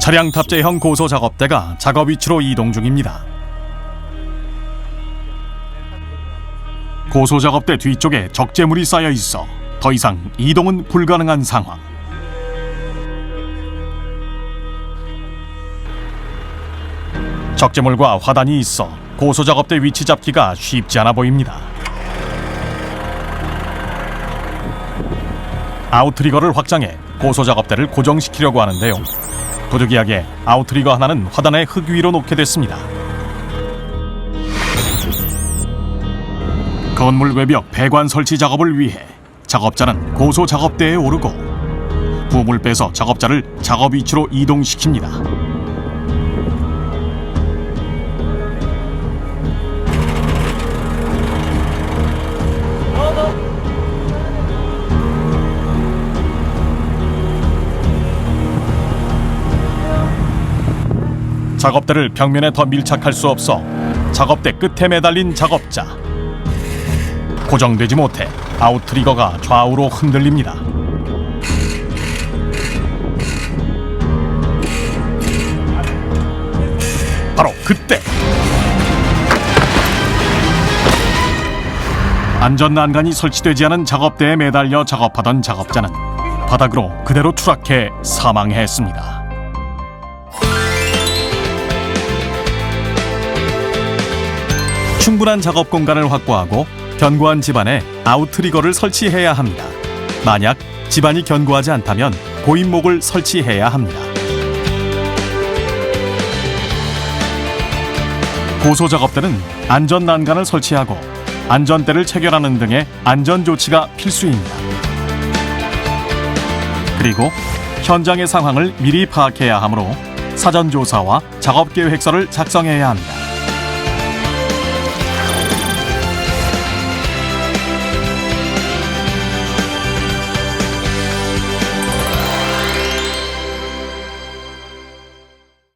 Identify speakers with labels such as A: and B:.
A: 차량 탑재형 고소 작업대가 작업 위치로 이동 중입니다. 고소 작업대 뒤쪽에 적재물이 쌓여 있어 더 이상 이동은 불가능한 상황. 적재물과 화단이 있어 고소 작업대 위치 잡기가 쉽지 않아 보입니다. 아웃트리거를 확장해 고소 작업대를 고정시키려고 하는데요. 부득이하게 아웃트리거 하나는 화단의 흙 위로 놓게 됐습니다. 건물 외벽 배관 설치 작업을 위해 작업자는 고소 작업대에 오르고 부음을 빼서 작업자를 작업 위치로 이동시킵니다. 작업대를 벽면에 더 밀착할 수 없어 작업대 끝에 매달린 작업자. 고정되지 못해 아웃트리거가 좌우로 흔들립니다. 바로 그때 안전 난간이 설치되지 않은 작업대에 매달려 작업하던 작업자는 바닥으로 그대로 추락해 사망했습니다. 충분한 작업 공간을 확보하고 견고한 집안에 아웃트리거를 설치해야 합니다. 만약 집안이 견고하지 않다면 고인목을 설치해야 합니다. 고소 작업대는 안전 난간을 설치하고 안전대를 체결하는 등의 안전 조치가 필수입니다. 그리고 현장의 상황을 미리 파악해야 하므로 사전 조사와 작업 계획서를 작성해야 합니다.